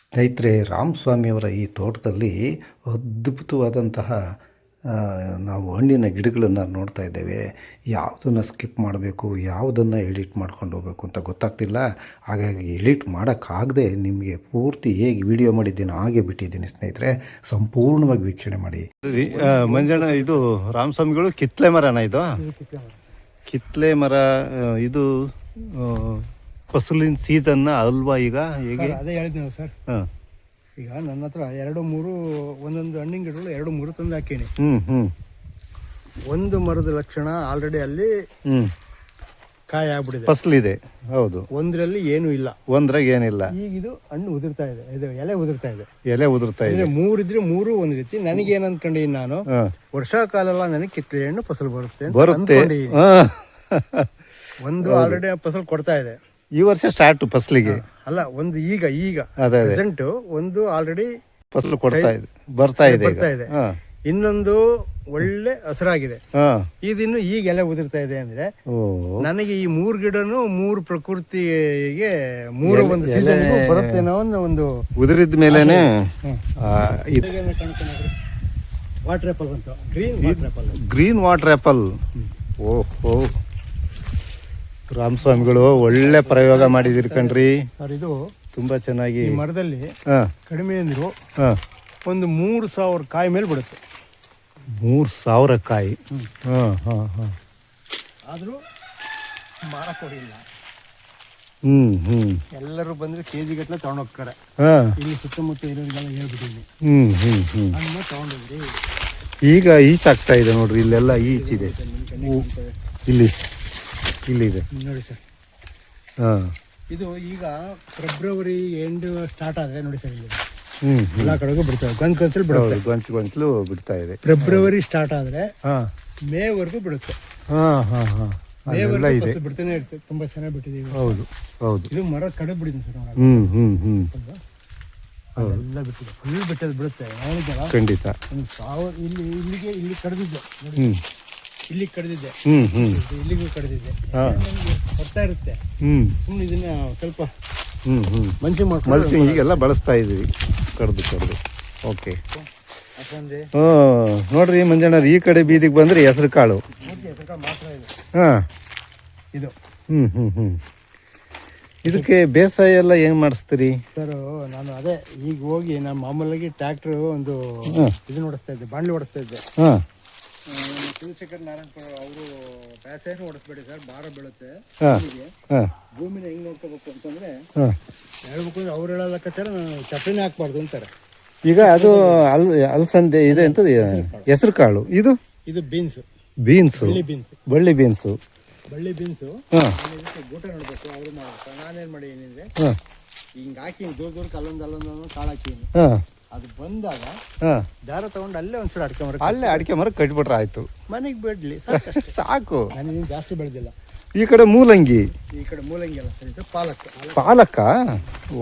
ಸ್ನೇಹಿತರೆ ರಾಮಸ್ವಾಮಿಯವರ ಈ ತೋಟದಲ್ಲಿ ಅದ್ಭುತವಾದಂತಹ ನಾವು ಹಣ್ಣಿನ ಗಿಡಗಳನ್ನು ನೋಡ್ತಾ ಇದ್ದೇವೆ. ಯಾವುದನ್ನು ಸ್ಕಿಪ್ ಮಾಡಬೇಕು ಯಾವುದನ್ನು ಎಡಿಟ್ ಮಾಡ್ಕೊಂಡು ಹೋಗಬೇಕು ಅಂತ ಗೊತ್ತಾಗ್ತಿಲ್ಲ. ಹಾಗಾಗಿ ಎಡಿಟ್ ಮಾಡೋಕ್ಕಾಗದೆ ನಿಮಗೆ ಪೂರ್ತಿ ಹೇಗೆ ವಿಡಿಯೋ ಮಾಡಿದ್ದೀನಿ ಹಾಗೆ ಬಿಟ್ಟಿದ್ದೀನಿ ಸ್ನೇಹಿತರೆ. ಸಂಪೂರ್ಣವಾಗಿ ವೀಕ್ಷಣೆ ಮಾಡಿ. ಮಂಜಣ್ಣ ಇದು ರಾಮಸ್ವಾಮಿಗಳು ಕಿತ್ಲೆ ಮರನ ಇದು? ಕಿತ್ಲೆ ಮರ. ಇದು ಫಸಲಿನ ಸೀಸನ್ನ ಅಲ್ವಾ ಈಗ? ಹೇಗೆ? ಸರ್, ಅದೇ ಹೇಳಿದ್ನಲ್ಲ ಸರ್. ಹಾಂ. ಈಗ ನನ್ನ ಹತ್ರ ಎರಡು ಮೂರು ಒಂದೊಂದು ಹಣ್ಣಿನ ಗಿಡಗಳು ಎರಡು ಮೂರು ತಂದು ಹಾಕೀನಿ. ಹ್ಞೂ ಹ್ಞೂ ಒಂದು ಮರದ ಲಕ್ಷಣ ಆಲ್ರೆಡಿ ಅಲ್ಲಿ ಹ್ಞೂ ಕಾಯಿ ಆಗ್ಬಿಟ್ಟಿದೆ. ಫಸಲಿದೆ ಹೌದು. ಒಂದರಲ್ಲಿ ಏನೂ ಇಲ್ಲ. ಒಂದ್ರಾಗ ಏನಿಲ್ಲ. ಈಗ ಇದು ಹಣ್ಣು ಉದುರ್ತಾ ಇದೆ ಇದು ಎಲೆ ಉದುರ್ತಾ ಇದೆ. ಎಲೆ ಉದುರ್ತಾ ಇದೆ. ಅಂದ್ರೆ ಮೂರಿದ್ರೆ ಮೂರು ಒಂದ್ ರೀತಿ ನನಗೆ ಏನ್ ಅನ್ಕೊಂಡಿದ್ದೀನಿ ನಾನು ಹಾಂ. ಕಾಲಲ್ಲ ಎಲ್ಲ ನನಗೆ ಕಿತ್ತಲೆ ಹಣ್ಣು ಫಸಲು ಬರುತ್ತೆ ಅಂತ ಬರುತ್ತೆ. ಅಂದ್ಕೊಂಡಿದ್ದೀನಿ. ಹಾಂ. ಒಂದು ಆಲ್ರೆಡಿ ಫಸಲು ಕೊಡ್ತಾ ಇದೆ. ಈ ವರ್ಷ ಸ್ಟಾರ್ಟ್ ಫಸ್ಲಿಗೆ. ಅಲ್ಲ ಒಂದು ಈಗ ಈಗ. ಅದೇ ಅದೇ. ಪ್ರೆಸೆಂಟ್ ಒಂದು ಆಲ್ರೆಡಿ ಫಸಲು ಕೊಡ್ತಾ ಇದೆ ಬರ್ತಾ ಇದೆ ಈಗ. ಬರ್ತಾ ಇದೆ. ಹಾಂ. ಇನ್ನೊಂದು ಒಳ್ಳೆ ಹಸಿರಾಗಿದೆ. ಹಾ. ಇದಿನ್ನು ಈಗ ಎಲೆ ಉದುರ್ತಾ ಇದೆ ಅಂದ್ರೆ ಓ. ನನಗೆ ಈ ಮೂರು ಗಿಡನು ಮೂರು ಪ್ರಕೃತಿಗೆ ಮೂರು ಒಂದು ಸೀಸನ್ ಬರುತ್ತೆ ಅನ್ನೋ ಒಂದು ಉದುರಿದ ಮೇಲೇನೆ ಆ, ವಾಟರ್ ಆಪಲ್ ಅಂತ green water apple green water apple ಓಹೋ. ರಾಮಸ್ವಾಮಿಗಳು ಒಳ್ಳೆ ಪ್ರಯೋಗ ಮಾಡಿದಿರಿ ಕಣ್ರಿ. ಸರ್ ಇದು ತುಂಬಾ ಚೆನ್ನಾಗಿ ಈ ಮರದಲ್ಲಿ ಹಾಂ. ಕಡಿಮೆ ಅಂದ್ರು ಹಾಂ. ಒಂದು ಮೂರು ಸಾವಿರ ಕಾಯಿ ಮೇಲೆ ಬಿಡುತ್ತೆ. ಮೂರು ಸಾವಿರ ಕಾಯಿ. ಹಾಂ ಹಾಂ ಹಾಂ. ಆದರೂ ಮಾರ ಕೊಡಿಲ್ಲ. ಹ್ಞೂ ಹ್ಞೂ ಎಲ್ಲರೂ ಬಂದ್ರೆ ಕೆ ಜಿ ಗಟ್ಟಲೆ ತೊಗೊಂಡೋಗ್ತಾರೆ ಹಾಂ. ಇಲ್ಲಿ ಸುತ್ತಮುತ್ತ ಇರೋರಿಗೆಲ್ಲ ಹೇಳ್ಬಿಟ್ಟಿದ್ವಿ ಹ್ಞೂ ಹ್ಞೂ ಹಣ್ಣು ತೊಗೊಂಡೋಗ್ರಿ ಈಗ ಈಚಾಗ್ತಾ ಇದೆ ನೋಡ್ರಿ ಇಲ್ಲೆಲ್ಲ ಈಚಿದೆ ಇಲ್ಲಿ ಇಲ್ಲಿದೆ ನೋಡಿ ಸರ್. ಹಾಂ. ಇದು ಈಗ ಫೆಬ್ರವರಿ ಎಂಡ್ ಸ್ಟಾರ್ಟ್ ಆದರೆ ನೋಡಿ ಸರ್ ಇಲ್ಲಿ. ಹ್ಞೂ ಎಲ್ಲ ಕಡೆಗೂ ಬಿಡ್ತಾವೆ ಗಂಜ್ ಗಂಚಲು ಬಿಡುತ್ತೆ. ಗಂಚು ಗಂಚಲು ಬಿಡ್ತಾ ಇದೆ. ಫೆಬ್ರವರಿ ಸ್ಟಾರ್ಟ್ ಆದರೆ ಹಾಂ. ಮೇವರೆಗೂ ಬಿಡುತ್ತೆ. ಹಾಂ ಹಾಂ ಹಾಂ. ಮೇವರೆಲ್ಲ ಇದೆ. ಬಿಡ್ತಾನೆ ಇರುತ್ತೆ ತುಂಬ ಚೆನ್ನಾಗಿ ಬಿಟ್ಟಿದ್ದೀವಿ ಹೌದು ಹೌದು. ಇದು ಮರ ಕಡೆ ಬಿಡಿದ್ವಿ ಸರ್ ಹ್ಞೂ ಹ್ಞೂ ಹ್ಞೂ ಎಲ್ಲ ಬಿಟ್ಟಿದೆ. ಫುಲ್ ಬಿಟ್ಟದ್ದು ಬಿಡುತ್ತೆ. ಖಂಡಿತ. ಒಂದು ಸಾವಿರ ಇಲ್ಲಿ ಇಲ್ಲಿಗೆ ಇಲ್ಲಿ ಕಡ್ದಿದ್ದೆ. ಹ್ಞೂ ಇಲ್ಲಿ ಕಡ್ದಿದ್ದೆ. ಇಲ್ಲಿಗೂ ಕಡ್ದಿದ್ದೆ. ಹಾಂ. ನಮ್ಗೆ ಬರ್ತಾ ಇರುತ್ತೆ. ಸುಮ್ಮನೆ ಇದನ್ನ ಸ್ವಲ್ಪ ಹ್ಞೂ ಹ್ಞೂ ಮಂಚಿ ಮಾಡ್ಕೊಂಡು ಹೀಗೆಲ್ಲ ಈಗೆಲ್ಲ ಬಳಸ್ತಾ ಇದ್ದೀವಿ. ಕಡ್ದು ಕಡ್ದು. ಓಕೆ. ಹಾಕೊಂಡೆ ಹ್ಞೂ ನೋಡ್ರಿ ಮಂಜಣ್ಣ ಈ ಕಡೆ ಬೀದಿಗೆ ಬಂದರೆ ಹೆಸರು ಕಾಳು. ಮಾತ್ರ ಇದೆ. ಹಾಂ. ಇದು. ಹ್ಞೂ ಹ್ಞೂ ಹ್ಞೂ ಇದಕ್ಕೆ ಬೇಸಾಯ ಎಲ್ಲ ಹೆಂಗೆ ಮಾಡಿಸ್ತೀರಿ? ಸರ್ ನಾನು ಅದೇ ಈಗ ಹೋಗಿ ನಾನು ಮಾಮೂಲಾಗಿ ಟ್ರ್ಯಾಕ್ಟ್ರು ಒಂದು ಇದು ನೋಡಿಸ್ತಾ ಇದ್ದೆ ಬಾಂಡ್ಲಿ ಓಡಿಸ್ತಾ ಇದ್ದೆ. ಹಾಂ. ಚಂದ್ರಶೇಖರ್ ನಾರಾಯಣಪುರ ಅವರು ಪ್ಯಾಸೇಜ್ ಓಡಿಸ್ಬೇಡಿ ಸರ್ ಭಾರ ಬೀಳುತ್ತೆ. ಭೂಮಿಗೆ. ಭೂಮಿನ ಹೆಂಗ್ ನೋಡ್ಕೋಬೇಕು ಅಂತಂದ್ರೆ ಹೇಳ್ಬೇಕು ಅಂದ್ರೆ ಅವ್ರು ಹೇಳೋ ಲೆಕ್ಕಾಚಾರ ನಾನು ಚಪ್ಪಲಿನೇ ಹಾಕ್ಬಾರ್ದು ಅಂತಾರೆ. ಈಗ ಅದು ಅಲ್ ಅಲಸಂದೆ ಇದೆ ಅಂತ ಹೆಸರು ಕಾಳು. ಇದು? ಇದು ಬೀನ್ಸ್. ಬೀನ್ಸ್. ಬಳ್ಳಿ ಬೀನ್ಸ್. ಬಳ್ಳಿ ಬೀನ್ಸು. ಬಳ್ಳಿ ಬೀನ್ಸು. ಗೂಟ ನೋಡ್ಬೇಕು. ಅವ್ರು ಮಾಡ್ಬೇಕು ನಾನೇನ್ ಮಾಡಿ ಹಾಂ. ಹಿಂಗ್ ಹಾಕಿ ದೂರ ದೂರಕ್ಕೆ ಅಲ್ಲೊಂದು ಅಲ್ಲೊಂದು ಅಲ್ಲೊಂದು ಕಾಳು ಹಾಕೀನಿ ಹಾಂ. ಅದು ಬಂದಾಗ ಹಾಂ. ದಾರ ತಗೊಂಡು ಅಲ್ಲೇ ಒಂದ್ಸಲ ಅಡ್ಕೊಂಬರ ಅಲ್ಲೇ ಅಡಿಕೆ ಮರ ಕಟ್ಬಿಟ್ರೆ ಆಯ್ತು. ಮನೆಗೆ ಬಿಡ್ಲಿ ಸಾಕು. ನಾನು ಜಾಸ್ತಿ ಬೆಳೆದಿಲ್ಲ. ಈ ಕಡೆ ಮೂಲಂಗಿ. ಈ ಕಡೆ ಮೂಲಂಗಿ ಅಲ್ಲ ಸರ್ ಇದು ಪಾಲಕ್. ಪಾಲಕ?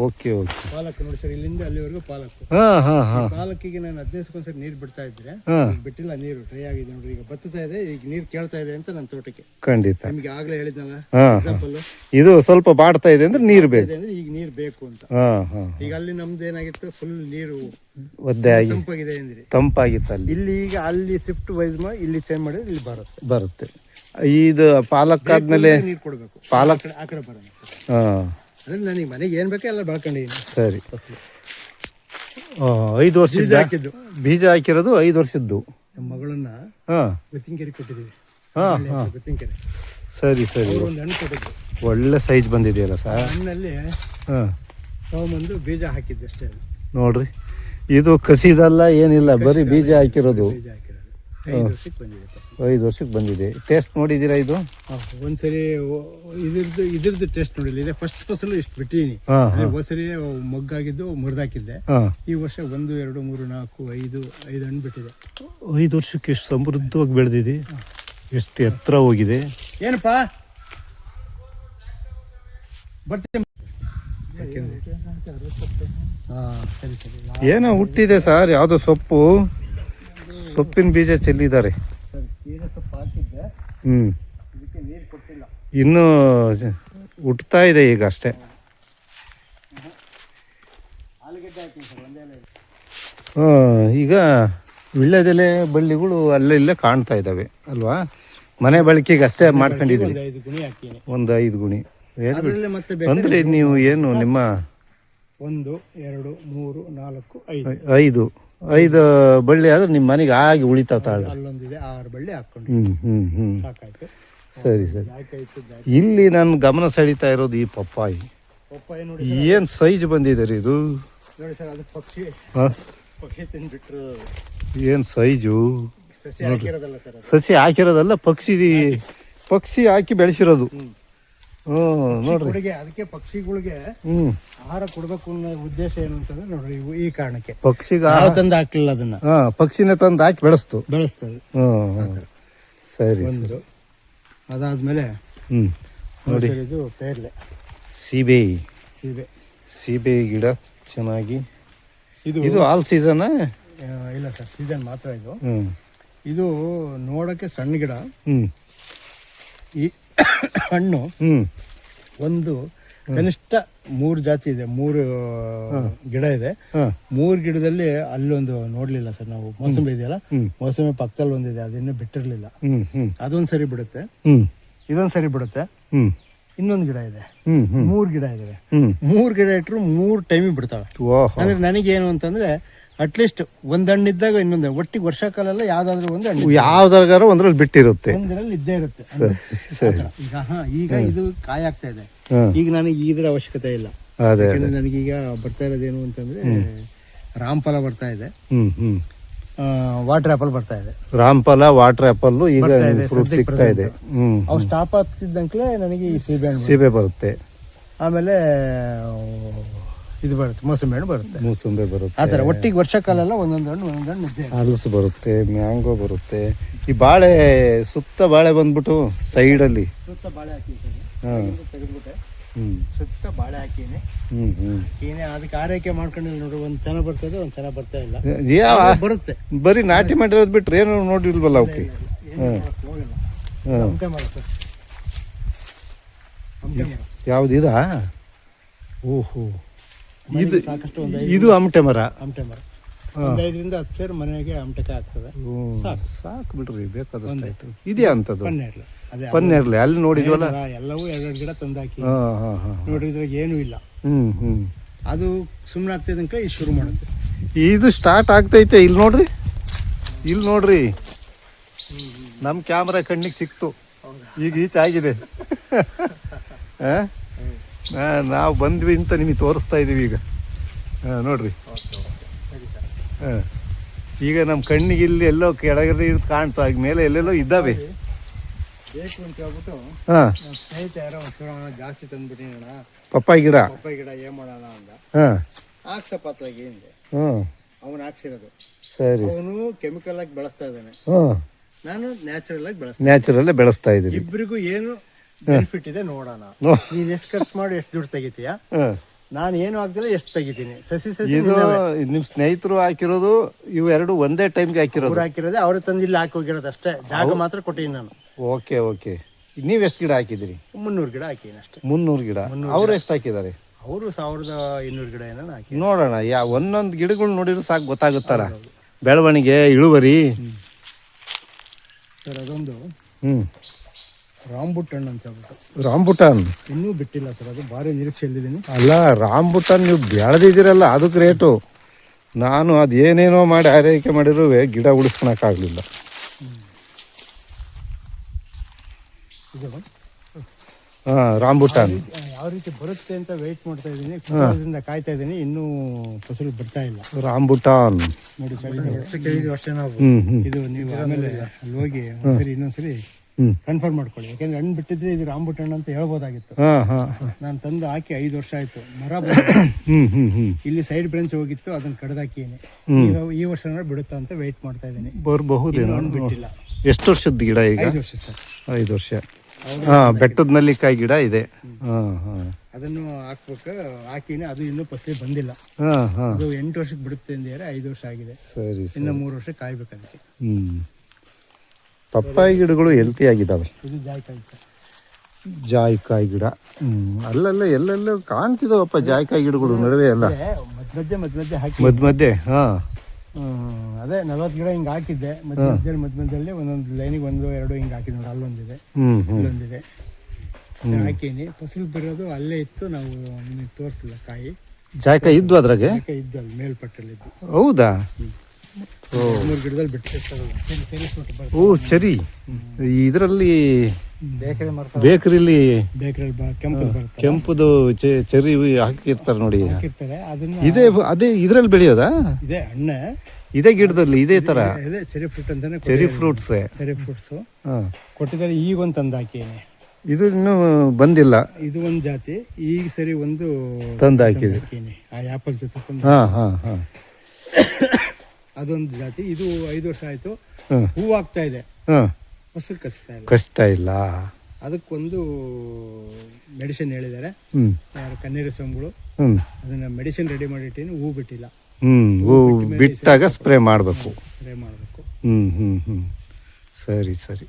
Okay okay. ಪಾಲಕ್ ನೋಡಿ ಸರ್ ಇಲ್ಲಿಂದ ಅಲ್ಲಿವರೆಗೂ ಪಾಲಕ್. ಹಾ ಹಾ ಹಾ. ಪಾಲಕ್ಕಿಗೆ ನಾನು ಹದಿನೈದು ನೀರು ಬಿಡ್ತಾ ಇದ್ರೆ ಹಾಂ. ಈಗ ಬಿಟ್ಟಿಲ್ಲ ನೀರು ಡ್ರೈ ಆಗಿದೆ ನೋಡ್ರಿ ಈಗ ಬತ್ತುತ್ತಾ ಇದೆ ಈಗ ನೀರು ಕೇಳ್ತಾ ಇದೆ ಅಂತ ನನ್ನ ತೋಟಕ್ಕೆ. ಖಂಡಿತ. ನಿಮಗೆ ಆಗಲೇ ಹೇಳಿದ್ನಲ್ಲ ಹಾಂ ಎಕ್ಸಾಂಪಲ್ ಇದು ಸ್ವಲ್ಪ ಬಾಡ್ತಾ ಇದೆ ಅಂದ್ರೆ ನೀರು ಬೇಕು. ಅಂದ್ರೆ ಈಗ ನೀರು ಬೇಕು ಅಂತ. ಹಾಂ ಹಾಂ ಈಗ ಅಲ್ಲಿ ನಮ್ದು ಏನಾಗಿತ್ತು ಫುಲ್ ನೀರು ಒದ್ದೆ ಆಗಿ. ತಂಪಾಗಿದೆ ಅಂದ್ರೆ. ತಂಪಾಗಿತ್ತು ಅಲ್ಲಿ. ಇಲ್ಲಿ ಈಗ ಅಲ್ಲಿ ಶಿಫ್ಟ್ ವೈಸ್ ಮಾಡಿ ಇಲ್ಲಿ ಚೇಂಜ್ ಮಾಡಿದ್ರೆ ಇಲ್ಲಿ ಬರುತ್ತೆ. ಬರುತ್ತೆ. ಇದು ಪಾಲಕ್ ಆದ್ಮೇಲೆ ನೀರು ಕೊಡಬೇಕು. ಪಾಲಕ್ ಆ ಕಡೆ ಬರೋಣ ಹಾಂ. ಅಂದ್ರೆ ನನಗೆ ಮನೆಗೆ ಏನು ಬೇಕೋ ಎಲ್ಲ ಬೆಳ್ಕೊಂಡಿದ್ದೀನಿ ಸರಿ. ಐದು ವರ್ಷದ ಹಾಕಿದ್ದು. ಬೀಜ ಹಾಕಿರೋದು ಐದು ವರ್ಷದ್ದು. ನಮ್ಮ ಮಗಳನ್ನ ಹಾಂ. ಕೊಟ್ಟಿದ್ದೀವಿ. ಹಾಂ ಹಾಂ. ಸರಿ ಸರಿ. ಒಂದು ಹಣ್ಣು ಕೊಟ್ಟಿದ್ದು ಒಳ್ಳೆ ಸೈಜ್ ಬಂದಿದೆಯಲ್ಲ ಸರ್ ಹಣ್ಣಲ್ಲಿ ಹಾಂ. ತಗೊಂಬಂದು ಬೀಜ ಹಾಕಿದ್ದು ಅಷ್ಟೇ ಅದು. ನೋಡ್ರಿ. ಇದು ಕಸಿದಲ್ಲ ಏನಿಲ್ಲ ಬರೀ ಬೀಜ ಹಾಕಿರೋದು. ಬೀಜ ಹಾಕಿರೋದು. ಐದು ವರ್ಷಕ್ಕೆ ಬಂದಿದೆ ಫಸಲು. ಐದು ವರ್ಷಕ್ಕೆ ಬಂದಿದೆ. ಟೇಸ್ಟ್ ನೋಡಿದ್ದೀರಾ ಇದು? ಒಂದ್ಸರಿ ಇದ್ರದ್ದು ಇದ್ರದ್ದು ಟೇಸ್ಟ್ ನೋಡಿಲ್ಲ. ಇದೆ ಫಸ್ಟ್ ಫಸಲು ಇಷ್ಟು ಬಿಟ್ಟಿನಿ ಒಂದ್ಸರಿ ಮಗ್ಗಾಗಿದ್ದು ಮುರಿದಾಕಿದ್ದೆ. ಹಾಂ. ಈ ವರ್ಷ ಒಂದು ಎರಡು ಮೂರು ನಾಲ್ಕು ಐದು ಐದು ಹಣ್ಣು ಬಿಟ್ಟಿದೆ. ಐದು ವರ್ಷಕ್ಕೆ ಎಷ್ಟು ಸಮೃದ್ಧವಾಗಿ ಬೆಳೆದಿದೆ. ಎಷ್ಟು ಎತ್ತರ ಹೋಗಿದೆ. ಏನಪ್ಪ? ಬರ್ತೀನಿ. ಹಾಂ ಸರಿ ಸರಿ ಏನೋ ಹುಟ್ಟಿದೆ ಸರ್? ಯಾವುದೋ ಸೊಪ್ಪು? ಸೊಪ್ಪಿನ ಬೀಜ ಚೆಲ್ಲಿದ್ದಾರೆ. ಹ್ಞೂ ಇನ್ನೂ ಹುಟ್ತಾ ಇದೆ ಈಗ ಅಷ್ಟೇ. ಈಗ ವಿಳ್ಳೆದೆಲೆ ಬಳ್ಳಿಗಳು ಅಲ್ಲೇ ಇಲ್ಲೇ ಕಾಣ್ತಾ ಇದ್ದಾವೆ ಅಲ್ವಾ? ಮನೆ ಬಳಕೆಗೆ ಅಷ್ಟೇ ಮಾಡ್ಕೊಂಡಿದ್ದೀವಿ ಒಂದು ಐದು ಗುಣಿ ಅಂದ್ರೆ ನೀವು ಏನು ನಿಮ್ಮ ಒಂದು ಎರಡು ಮೂರು ನಾಲ್ಕು ಐದು. ಐದು ಬಳ್ಳಿ ಆದ್ರೆ ನಿಮ್ಮ ಮನೆಗೆ ಆಗಿ ಉಳಿತಾ ತಾಳ ಅಲ್ಲೊಂದಿದೆ ಆರು ಬಳ್ಳಿ ಹಾಕೊಂಡು ಸಾಕಾಯ್ತು. ಸರಿ ಸರಿ. ಇಲ್ಲಿ ನನ್ನ ಗಮನ ಸೆಳೀತಾ ಇರೋದು ಈ ಪಪ್ಪಾಯಿ. ಪಪ್ಪಾಯಿ ನೋಡಿ ಏನ್ ಸೈಜ್ ಬಂದಿದೆ ರೀ ಇದು? ನೋಡಿ ಸರ್ ಅದು ಪಕ್ಷಿ. ಹ? ಪಕ್ಷಿ ತಿಂದ್ಬಿಟ್ರು. ಏನ್ ಸೈಜು? ಸಸಿ ಹಾಕಿರೋದಲ್ಲ ಸರ್ ಸಸಿ ಹಾಕಿರೋದಲ್ಲ ಪಕ್ಷಿ ಪಕ್ಷಿ ಹಾಕಿ ಬೆಳೆಸಿರೋದು. ನೋಡ್ರಿ. ಅದಕ್ಕೆ ಪಕ್ಷಿಗಳಿಗೆ ಹ್ಮ್. ಆಹಾರ ಕೊಡ್ಬೇಕು ಅನ್ನೋ ಉದ್ದೇಶ ಏನು ಅಂತಂದ್ರೆ ನೋಡ್ರಿ ಇವು ಈ ಕಾರಣಕ್ಕೆ. ಪಕ್ಷಿಗ ತಂದು ಹಾಕ್ಲಿಲ್ಲ ಅದನ್ನ. ಹಾ ಪಕ್ಷಿನೇ ತಂದು ಹಾಕಿ ಬೆಳೆಸ್ತು. ಬೆಳೆಸ್ತದೆ. ಸರಿ ಒಂದು. ಅದಾದ್ಮೇಲೆ ಹ್ಮ್ ನೋಡಿ. ಇದು ಪೇರ್ಲೆ. ಸೀಬೆ. ಸೀಬೆ. ಸೀಬೆ ಗಿಡ ಚೆನ್ನಾಗಿ. ಇದು ಇದು ಆಲ್ ಸೀಸನ್ ಇಲ್ಲ ಸರ್ ಸೀಸನ್ ಮಾತ್ರ ಇದು. ಇದು ನೋಡಕ್ಕೆ ಸಣ್ಣ ಗಿಡ. ಹ್ಮ್. ಈ ಹಣ್ಣು ಹ್ಮ್. ಒಂದು ಕನಿಷ್ಠ ಮೂರು ಜಾತಿ ಇದೆ ಮೂರು ಗಿಡ ಇದೆ. ಮೂರು ಗಿಡದಲ್ಲಿ ಅಲ್ಲೊಂದು ನೋಡ್ಲಿಲ್ಲ ಸರ್ ನಾವು. ಮೋಸಂಬಿ ಇದೆಯಲ್ಲ. ಮೋಸಂಬಿ ಪಕ್ಕದಲ್ಲಿ ಒಂದಿದೆ ಅದನ್ನು ಬಿಟ್ಟಿರ್ಲಿಲ್ಲ. ಅದೊಂದು ಸರಿ ಬಿಡುತ್ತೆ. ಹ್ಮ್. ಇದೊಂದು ಸರಿ ಬಿಡುತ್ತೆ. ಹ್ಮ್. ಇನ್ನೊಂದು ಗಿಡ ಇದೆ. ಮೂರು ಗಿಡ ಇದಾವೆ. ಮೂರು ಗಿಡ ಇಟ್ಟರು ಮೂರು ಟೈಮಿಗೆ ಬಿಡ್ತಾವೆ. ಅಂದ್ರೆ ನನಗೇನು ಅಂತಂದ್ರೆ ಅಟ್ಲೀಸ್ಟ್ ಒಂದ್ ಹಣ್ಣು ಇದ್ದಾಗ ಇನ್ನೊಂದು ಒಟ್ಟಿಗೆ ವರ್ಷಕಾಲ ಎಲ್ಲ ಯಾವ್ದಾದ್ರು ಒಂದು ಹಣ್ಣು. ಯಾವ್ದಾರು ಒಂದ್ರಲ್ಲಿ ಬಿಟ್ಟಿರುತ್ತೆ. ಒಂದರಲ್ಲಿ ಇದ್ದೇ ಇರುತ್ತೆ. ಈಗ ಹಾ ಈಗ ಇದು ಕಾಯಾಗ್ತಾ ಆಗ್ತಾ ಇದೆ. ಈಗ ನನಗೆ ಇದ್ರ ಅವಶ್ಯಕತೆ ಇಲ್ಲ. ಅದೇ ಯಾಕಂದ್ರೆ ನನಗೀಗ ಬರ್ತಾ ಇರೋದೇನು ಅಂತಂದ್ರೆ ರಾಮಫಲ ಬರ್ತಾ ಇದೆ. ಹ್ಮ್ ಹ್ಮ್. ವಾಟರ್ ಆಪಲ್ ಬರ್ತಾ ಇದೆ. ರಾಮ್ಫಲ ವಾಟರ್ ಆಪಲ್ ಈಗ ಫ್ರೂಟ್ ಸಿಗ್ತಾ ಇದೆ. ಹ್ಮ್ ಅವು ಸ್ಟಾಪ್ ಆಗ್ತಿದ್ದಂಕ್ಲೆ ನನಗೆ ಈ ಸೀಬೆ ಹಣ್ಣು ಸೀಬೆ ಬರುತ್ತೆ. ಆಮೇಲೆ ಇದು ಬರುತ್ತೆ ಮೋಸಂಬಿ ಹಣ್ಣು ಬರುತ್ತೆ. ಮೂಸಂಬೆ ಆ ಬರುತ್ತೆ ಥರ ಒಟ್ಟಿಗೆ ವರ್ಷಕಾಲ ಎಲ್ಲ ಒಂದೊಂದು ಹಣ್ಣು ಒಂದೊಂದು ಹಣ್ಣು ಇದ್ದೇ ಇರುತ್ತೆ. ಹಲಸು ಬರುತ್ತೆ ಮ್ಯಾಂಗೋ ಬರುತ್ತೆ. ಈ ಬಾಳೆ ಸುತ್ತ ಬಾಳೆ ಬಂದ್ಬಿಟ್ಟು ಸೈಡಲ್ಲಿ. ಸುತ್ತ ಬಾಳೆ ಹಾಕಿದ್ದೀನಿ ಹಾಂ. ತೆಗೆದ್ಬಿಟ್ಟೆ ಹ್ಮ್. ಸುತ್ತ ಬಾಳೆ ಹಾಕಿನಿ ಹ್ಮ್ ಹ್ಮ್. ಏನೇ ಅದಕ್ಕೆ ಆರೈಕೆ ಮಾಡ್ಕೊಂಡಿಲ್ಲ ನೋಡು ಒಂದು ಚೆನ್ನಾಗಿ ಬರ್ತದೆ ಒಂದು ಚೆನ್ನಾಗಿ ಬರ್ತಾ ಇಲ್ಲ. ಯಾ ಆದ್ರೆ ಬರುತ್ತೆ. ಬರೀ ನಾಟಿ ಮಾಡಿರೋದು ಬಿಟ್ರೆ ಏನು ನೋಡಿಲ್ವಲ್ಲ ಅವಕ್ಕೆ ಏನು ಮಾಡಕ್ ಹೋಗಿಲ್ಲ. ಮರ ಸರ್. ಮರ ಯಾವ್ದು ಇದಾ? ಓಹೋ. ಇದು ಸಾಕಷ್ಟು ಒಂದು ಇದು ಅಮಟೆ ಮರ. ಅಮಟೆ ಮರ. ಒಂದು ಐದರಿಂದ ಹತ್ತು ಸೇರು ಮನೆಗೆ ಅಮಟಕೆ ಆಗ್ತದೆ. ಹ್ಮ್. ಸಾಕು. ಸಾಕು ಬಿಡ್ರಿ ಬೇಕಾದಷ್ಟು ಆಯ್ತು ಇದೆಯಾ ಅಂತದ್ದು ಪನ್ನೇರ್ಲೆ ಅದೇ ಪನ್ನೇರ್ಲೆ ಅಲ್ಲಿ ನೋಡಿದ್ವಲ್ಲ ಅಲ್ಲ, ಎಲ್ಲವೂ ಎರಡೆರಡು ಗಿಡ ತಂದಾಕಿ. ಹಾ ಹಾ ಹಾ ನೋಡ್ರಿ ಇದ್ರಾಗ ಏನೂ ಇಲ್ಲ. ಹ್ಮ್ ಹ್ಮ್. ಅದು ಸುಮ್ಮನೆ ಆಗ್ತಿದ್ದಂಕ ಇದು ಶುರು ಮಾಡುತ್ತೆ. ಇದು ಸ್ಟಾರ್ಟ್ ಆಗ್ತೈತೆ ಇಲ್ಲಿ ನೋಡ್ರಿ. ಇಲ್ಲಿ ನೋಡ್ರಿ. ನಮ್ಮ ಕ್ಯಾಮ್ರಾ ಕಣ್ಣಿಗೆ ಸಿಕ್ತು. ಈಗ ಈಚಾಗಿದೆ ಹಾಂ? ಆ, ನಾವು ಬಂದ್ವಿ ಅಂತ ನಿಮಗೆ ತೋರಿಸ್ತಾ ಇದ್ದೀವಿ ಈಗ. ಹಾಂ ನೋಡ್ರಿ. ಸರಿ ಸರ್ ಆ. ಈಗ ನಮ್ಮ ಕಣ್ಣಿಗೆ ಇಲ್ಲಿ ಎಲ್ಲೋ ಕೆಳಗಡೆ ಇರೋದು ಕಾಣ್ತಾ ಈಗ ಮೇಲೆ ಎಲ್ಲೆಲ್ಲೋ ಇದ್ದಾವೆ. ಬೇಕು ಅಂತ ಹೇಳ್ಬಿಟ್ಟು ಹಾಂ. ಸ್ನೇಹಿತ ಯಾರೋ ಜಾಸ್ತಿ ತಂದ್ಬಿಟ್ಟಿನ ಪಪ್ಪಾಯಿ ಗಿಡ. ಪಪ್ಪಾಯಿ ಗಿಡ ಏನು ಮಾಡೋಣ ಅಂದ ಹಾಂ. ಹಾಕ್ಸಪ್ಪ ಅತ್ಲಾಗ ಏನಿದೆ? ಹ್ಞೂ ಅವನು ಹಾಕ್ಸಿರೋದು. ಸರಿ. ಅವನು ಕೆಮಿಕಲ್ ಆಗಿ ಬೆಳೆಸ್ತಾ ಇದ್ದಾನೆ. ನಾನು ನ್ಯಾಚುರಲ್ ಆಗಿ ಬೆಳೆಸ್ತೀನಿ ನ್ಯಾಚುರಲ್ಲೇ ಬೆಳೆಸ್ತಾ ಇದ್ದೀನಿ. ಇಬ್ಬರಿಗೂ ಏನು ಬೆನಿಫಿಟ್ ಇದೆ ನೋಡೋಣ. ನೋ ನೀನ್ ಎಷ್ಟು ಖರ್ಚು ಮಾಡಿ ಎಷ್ಟು ದುಡ್ಡು ತೆಗಿತೀಯ? ನಾನು ಏನು ಹಾಕ್ದಿಲ್ಲ ಎಷ್ಟು ತೆಗಿತೀನಿ. ಸಸಿ ಸಸಿ ಇದು ನಿಮ್ಮ ಸ್ನೇಹಿತರು ಹಾಕಿರೋದು ಇವು ಎರಡು ಒಂದೇ ಟೈಮ್ಗೆ ಹಾಕಿರೋದು. ಅವ್ರು ಹಾಕಿರೋದೆ ಅವ್ರ ತಂದು ಇಲ್ಲಿ ಹಾಕಿ ಹೋಗಿರೋದು ಅಷ್ಟೇ. ಜಾಗ ಮಾತ್ರ ಕೊಟ್ಟಿನಿ ನಾನು. Okay okay. ನೀವು ಎಷ್ಟು ಗಿಡ ಹಾಕಿದಿರಿ ಮುನ್ನೂರು ಗಿಡ ಹಾಕಿನಿ ಅಷ್ಟೇ. ಮುನ್ನೂರು ಗಿಡ. ಅವ್ರು ಎಷ್ಟು ಹಾಕಿದ್ದಾರೆ? ಅವರು ಸಾವಿರದ ಇನ್ನೂರು ಗಿಡ ಏನೋ ಹಾಕಿ ನೋಡೋಣ ಯಾ ಒಂದೊಂದು ಗಿಡಗಳು ನೋಡಿದ್ರೆ ಸಾಕು ಗೊತ್ತಾಗುತ್ತಾರ ಬೆಳವಣಿಗೆ ಇಳುವರಿ. ಸರ್ ಅದೊಂದು. ಹ್ಞೂ ರಾಂಬುಟ್ ಹಣ್ಣು ಅಂತ ಹೇಳ್ಬಿಟ್ಟು. ರಾಂಬುಟಾನ್ ಇನ್ನೂ ಬಿಟ್ಟಿಲ್ಲ ಸರ್ ಅದು ಭಾರಿ ನಿರೀಕ್ಷೆಯಲ್ಲಿದ್ದೀನಿ ಅಲ್ಲ ರಾಂಬುಟಾನ್ ನೀವು ಬೆಳೆದಿದ್ದೀರಲ್ಲ ಅದಕ್ಕೆ ರೇಟು. ನಾನು ಅದು ಅದೇನೇನೋ ಮಾಡಿ ಆರೈಕೆ ಮಾಡಿದ್ರು ಗಿಡ ಉಳಿಸ್ಕೊಳಕ್ಕಾಗಲಿಲ್ಲ ಹಾಂ ರಾಂಬುಟಾನ್ ಯಾವ ರೀತಿ ಬರುತ್ತೆ ಅಂತ ವೆಯ್ಟ್ ಮಾಡ್ತಾ ಇದ್ದೀನಿ. ಕುತೂಹಲದಿಂದ ಕಾಯ್ತಾ ಇದ್ದೀನಿ. ಇನ್ನೂ ಫಸಲು ಬರ್ತಾ ಇಲ್ಲ. ರಾಮ್ಬುಟಾನ್ ನೋಡಿ ಸರ್ ಇದು ಅಷ್ಟೇ ನಾವು ಇದು ನೀವು ಆಮೇಲೆ ಅಲ್ಲಿ ಹೋಗಿ ಒಂದ್ಸರಿ ಇನ್ನೊಂದ್ಸರಿ ಕನ್ಫರ್ಮ್ ಮಾಡ್ಕೊಳ್ಳಿ. ಯಾಕಂದ್ರೆ ಹಣ್ಣು ಬಿಟ್ಟಿದ್ರೆ ಇದು ರಾಂಬುಟ್ ಹಣ್ಣು ಅಂತ ಹೇಳ್ಬೋದಾಗಿತ್ತು. ನಾನ್ ತಂದು ಹಾಕಿ ಐದು ವರ್ಷ ಆಯ್ತು. ಮರ ಇಲ್ಲಿ ಸೈಡ್ ಬ್ರಾಂಚ್ ಹೋಗಿತ್ತು ಅದನ್ನ ಕಡ್ದಾಕಿನಿ. ಈ ವರ್ಷ ಬಿಡುತ್ತಾ ಅಂತ ವೆಯ್ಟ್ ಮಾಡ್ತಾ ಇದ್ದೀನಿ. ಬರಬಹುದು ಹಣ್ಣು ಬಿಟ್ಟಿಲ್ಲ. ಎಷ್ಟು ವರ್ಷದ ಗಿಡ ಈಗ? ಐದು ವರ್ಷ ಸರ್. ಐದು ವರ್ಷ. ಹಾಂ ಬೆಟ್ಟದ ನಲ್ಲಿಕಾಯಿ ಗಿಡ ಇದೆ. ಅದನ್ನು ಹಾಕ್ಬೇಕು ಹಾಕಿನಿ ಅದು ಇನ್ನೂ ಫಸಲಿ ಬಂದಿಲ್ಲ. ಅದು ಎಂಟು ವರ್ಷಕ್ಕೆ ಬಿಡುತ್ತೆ ಅಂದ್ರೆ ಐದು ವರ್ಷ ಆಗಿದೆ. ಸರಿ ಇನ್ನು ಮೂರು ವರ್ಷ ಕಾಯ್ಬೇಕು ಅದಕ್ಕೆ ಹ್ಞೂ ಪಪ್ಪಾಯಿ ಗಿಡಗಳು ಹೆಲ್ತಿ ಆಗಿದ್ದಾವೆ ಇದು ಜಾಯ್ಕಾಯಿ ಜಾಯಿಕಾಯಿ ಗಿಡ. ಅಲ್ಲೆಲ್ಲ ಎಲ್ಲೆಲ್ಲ ಕಾಣ್ತಿದಾವಪ್ಪ ಜಾಯಿಕಾಯಿ ಗಿಡಗಳು ನಡುವೆ ಎಲ್ಲ. ಮಧ್ಯ ಮಧ್ಯೆ ಮಧ್ಯ ಮಧ್ಯೆ ಹಾಕಿ. ಮಧ್ಯ ಮಧ್ಯೆ ಹಾಂ ಅದೇ ನಲ್ವತ್ತು ಗಿಡ ಹಿಂಗೆ ಹಾಕಿದ್ದೆ. ಮಧ್ಯ ಮಧ್ಯದಲ್ಲಿ ಮಧ್ಯ ಮಧ್ಯದಲ್ಲಿ ಒಂದೊಂದು ಲೈನಿಗೆ ಒಂದು ಎರಡು ಹಿಂಗೆ ಹಾಕಿದ್ ನೋಡಿ ಅಲ್ಲೊಂದಿದೆ. ಇಲ್ಲೊಂದಿದೆ. ಹಾಕೀನಿ. ಫಸಲು ಬರೋದು ಅಲ್ಲೇ ಇತ್ತು ನಾವು ನಿಮಗೆ ತೋರಿಸ್ತಿಲ್ಲ ಕಾಯಿ. ಜಾಯ್ಕಾಯಿ ಇದ್ವು ಅದ್ರಾಗೆ? ಇದ್ದು ಅಲ್ಲಿ ಮೇಲ್ಪಟ್ಟಲ್ಲಿ ಇದ್ದು ಹೌದಾ ಮೂರು ಗಿಡದಲ್ಲಿ ಬರ್ತದೆ ಓ ಚರಿ ಇದರಲ್ಲಿ ಬೇಕರಿಲಿ ಕೆಂಪುದು ಚೆರಿ ಹಾಕಿರ್ತಾರೆ ನೋಡಿ. ಇದೇ ಅದೇ ಇದ್ರಲ್ಲಿ ಬೆಳೆಯೋದಾ? ಇದೇ ಹಣ್ಣ. ಇದೇ ಗಿಡದಲ್ಲಿ ಇದೇ ತರ? ಇದೆ ಚೆರಿ ಫ್ರೂಟ್ ಅಂತಾನೆ ಚೆರಿ ಫ್ರೂಟ್ಸ್ ಚೆರಿ ಫ್ರೂಟ್ಸ್ ಹಾಂ. ಕೊಟ್ಟಿದ್ದಾರೆ ಈಗ ಒಂದು ತಂದು ಹಾಕೀನಿ ಇದು ಇನ್ನೂ ಬಂದಿಲ್ಲ. ಇದು ಒಂದು ಜಾತಿ ಈಗ ಸರಿ ಒಂದು ತಂದು ಆ ಆ್ಯಪಲ್ ಜೊತೆ ತಂದು ಹಾಂ ಹಾಂ ಹಾಂ. ಅದೊಂದು ಜಾತಿ. ಇದು ಐದು ವರ್ಷ ಆಯ್ತು. ಹೂವು ಆಗ್ತಾ ಇದೆ. ಹಾಂ. ಫಸಲು ಕಚ್ತಾ ಇಲ್ಲ ಕಚ್ತಾ ಇಲ್ಲ. ಅದಕ್ಕೊಂದು ಮೆಡಿಸಿನ್ ಹೇಳಿದ್ದಾರೆ. ಹ್ಞೂ ಯಾರು ಕನ್ನೇರಿ ಸೊಂಬುಗಳು ಹ್ಞೂ ಅದನ್ನ ಮೆಡಿಸಿನ್ ರೆಡಿ ಮಾಡಿಟ್ಟಿನಿ. ಹೂ ಬಿಟ್ಟಿಲ್ಲ. ಹ್ಞೂ ಹೂ ಬಿಟ್ಟಾಗ ಸ್ಪ್ರೇ ಮಾಡಬೇಕು. ಸ್ಪ್ರೇ ಮಾಡಬೇಕು. ಹ್ಞೂ ಹ್ಞೂ ಹ್ಞೂ ಸರಿ ಸರಿ.